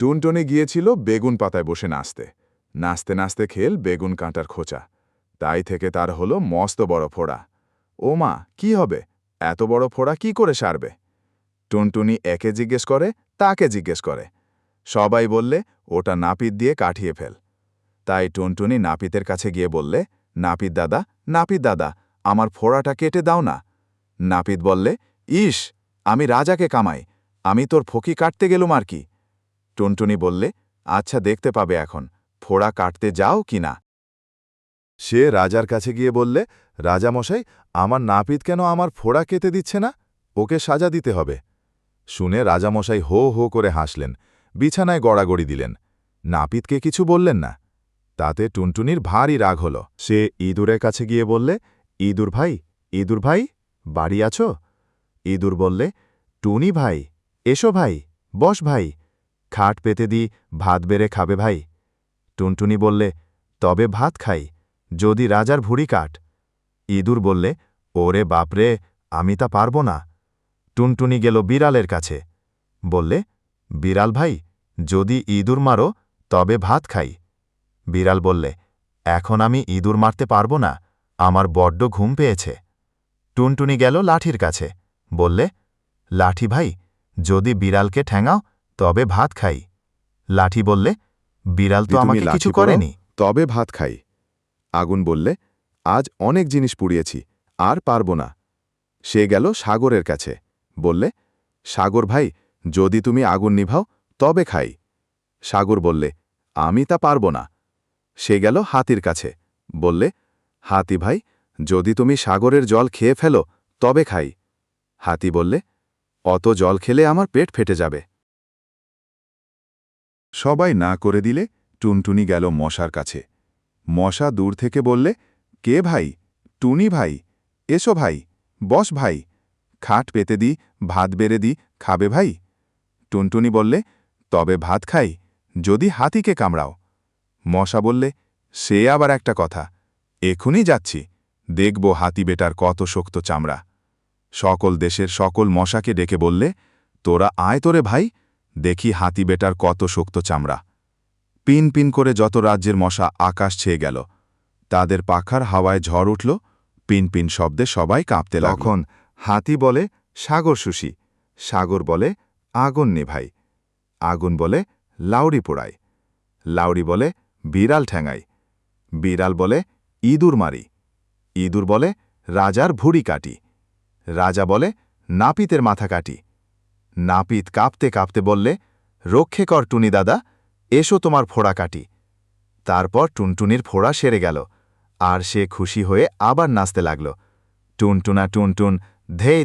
টুনটুনি গিয়েছিল বেগুন পাতায় বসে নাচতে। নাচতে নাচতে খেল বেগুন কাঁটার খোঁচা। তাই থেকে তার হলো মস্ত বড় ফোড়া। ও মা, কি হবে? এত বড় ফোড়া কি করে সারবে? টুনটুনি একে জিজ্ঞেস করে, তাকে জিজ্ঞেস করে। সবাই বললে, ওটা নাপিত দিয়ে কাটিয়ে ফেল। তাই টুনটুনি নাপিতের কাছে গিয়ে বললে, নাপিত দাদা নাপিত দাদা, আমার ফোড়াটা কেটে দাও না। নাপিত বললে, ইস, আমি রাজাকে কামাই, আমি তোর ফকি কাটতে গেলুম আর কি। টুনটুনি বললে আচ্ছা দেখতে পাবে এখন। ফোড়া কাটতে যাও কি না? সে রাজার কাছে গিয়ে বললে, রাজামশাই, আমার নাপিত কেন আমার ফোড়া কেটে দিচ্ছে না? ওকে সাজা দিতে হবে। শুনে রাজামশাই হো হো করে হাসলেন, বিছানায় গড়াগড়ি দিলেন। নাপিতকে কিছু বললেন না। তাতে টুনটুনির ভারী রাগ হল। সে ইঁদুরের কাছে গিয়ে বললে, ইঁদুর ভাই ইঁদুর ভাই, বাড়ি আছো? ইঁদুর বললে, টুনি ভাই, এসো ভাই, বস ভাই খাট পেতে দি, ভাত বেড়ে খাবে ভাই। টুনটুনি বললে, তবে ভাত খাই, যদি রাজার ভুড়ি কাট। ইঁদুর বললে, ওরে বাপরে, আমি তা পারব না। টুনটুনি গেল বিড়ালের কাছে। বললে, বিড়াল ভাই, যদি ইঁদুর মারো, তবে ভাত খাই। বিড়াল বললে, এখন আমি ইঁদুর মারতে পারব না, আমার বড্ড ঘুম পেয়েছে। টুনটুনি গেল লাঠির কাছে। বললে, লাঠি ভাই, যদি বিড়ালকে ঠ্যাঙাও তবে ভাত খাই। লাঠি বললে বিড়াল তো আমাকে কিছু করেনি। তবে ভাত খাই। আগুন বললে আজ অনেক জিনিস পুড়িয়েছি আর পারব না। সে গেল সাগরের কাছে। বললে সাগর ভাই যদি তুমি আগুন নিভাও তবে খাই। সাগর বললে আমি তা পারব না। সে গেল হাতির কাছে। বললে হাতি ভাই যদি তুমি সাগরের জল খেয়ে ফেলো তবে খাই। হাতি বললে অত জল খেলে আমার পেট ফেটে যাবে। সবাই না করে দিলে টুনটুনি গেল মশার কাছে। মশা দূর থেকে বললে, কে ভাই? টুনি ভাই? এসো ভাই, বস ভাই, খাট পেতে দি, ভাত বেড়ে দি, খাবে ভাই? টুনটুনি বললে, তবে ভাত খাই, যদি হাতিকে কামড়াও। মশা বললে, সে আবার একটা কথা এখনই যাচ্ছি, দেখব হাতি বেটার কত শক্ত চামড়া। সকল দেশের সকল মশাকে ডেকে বললে, তোরা আয় তোরে ভাই দেখি হাতি বেটার কত শক্ত চামড়া। পিন পিন করে যত রাজ্যের মশা আকাশ ছেয়ে গেল, তাদের পাখার হাওয়ায় ঝড় উঠল, পিন পিন শব্দে সবাই কাঁপতে লাগল। তখন হাতি বলে, সাগর সুশি। সাগর বলে, আগুন নেভাই। আগুন বলে, লাউড়ি পোড়াই। লাউড়ি বলে, বিড়াল ঠ্যাঙাই। বিড়াল বলে, ইঁদুর মারি। ইঁদুর বলে, রাজার ভুড়ি কাটি। রাজা বলে, নাপিতের মাথা কাটি। নাপিত কাঁপতে কাঁপতে বললে, রক্ষে কর টুনি দাদা, এসো তোমার ফোড়া কাটি। তারপর টুনটুনির ফোড়া সেরে গেল, আর সে খুশি হয়ে আবার নাচতে লাগল। টুনটুনা টুনটুন, ধেই